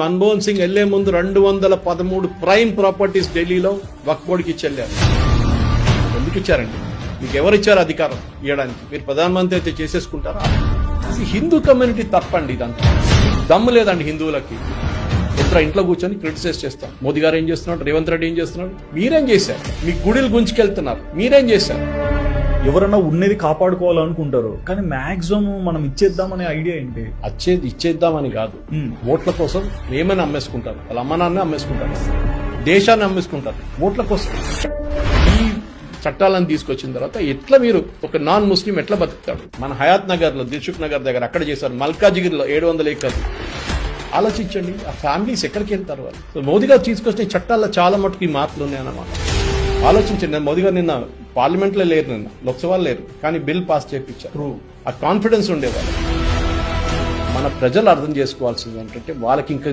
మన్మోహన్ సింగ్ వెళ్ళే ముందు రెండు వందల పదమూడు ప్రైమ్ ప్రాపర్టీస్ ఢిల్లీలో వక్ బోర్డుకి ఇచ్చెళ్ళారు. ఎందుకు ఇచ్చారండి? మీకు ఎవరు ఇచ్చారు అధికారం ఇవ్వడానికి? మీరు ప్రధానమంత్రి అయితే చేసేసుకుంటారా? హిందూ కమ్యూనిటీ తప్పండి ఇదంతా. దమ్ము లేదండి హిందువులకి. ఇతర ఇంట్లో కూర్చొని క్రిటిసైజ్ చేస్తాం మోదీ గారు ఏం చేస్తున్నాడు రేవంత్ రెడ్డి ఏం చేస్తున్నాడు మీరేం చేశారు? మీ గుడిలు గుంజుకెళ్తున్నారు. మీరేం చేశారు? ఎవరన్నా ఉన్నది కాపాడుకోవాలనుకుంటారు కానీ మాక్సిమం మనం ఇచ్చేద్దామనే ఐడియా ఏంటి? అచ్చేది ఇచ్చేద్దామని కాదు. ఓట్ల కోసం ప్రేమని అమ్మేసుకుంటారు. వాళ్ళ అమ్మ నాన్న అమ్మేసుకుంటారు. దేశాన్ని అమ్మేసుకుంటారు. ఓట్ల కోసం. ఈ చట్టాలను తీసుకొచ్చిన తర్వాత ఎట్లా మీరు ఒక నాన్ ముస్లిం ఎట్లా బతుకుతాడు మన హయాత్ నగర్లో దిల్సుఖ్ నగర్ దగ్గర అక్కడ చేశారు. మల్కాజిగిరిలో ఏడు వందల ఏకర్లు. ఆలోచించండి ఆ ఫ్యామిలీస్ ఎక్కడికి వెళ్తారు వాళ్ళు? మోదీ గారు తీసుకొచ్చిన చట్టాల్లో చాలా మటుకు ఈ మార్పులు ఉన్నాయన్నమాట. ఆలోచించండి నేను మోదీ గారు నిన్న పార్లమెంట్లో లేరు నిన్న లోక్సభలో లేరు కానీ బిల్ పాస్ చేయించారు. ఆ కాన్ఫిడెన్స్ ఉండేవాళ్ళు. మన ప్రజలు అర్థం చేసుకోవాల్సింది ఏంటంటే వాళ్ళకి ఇంకా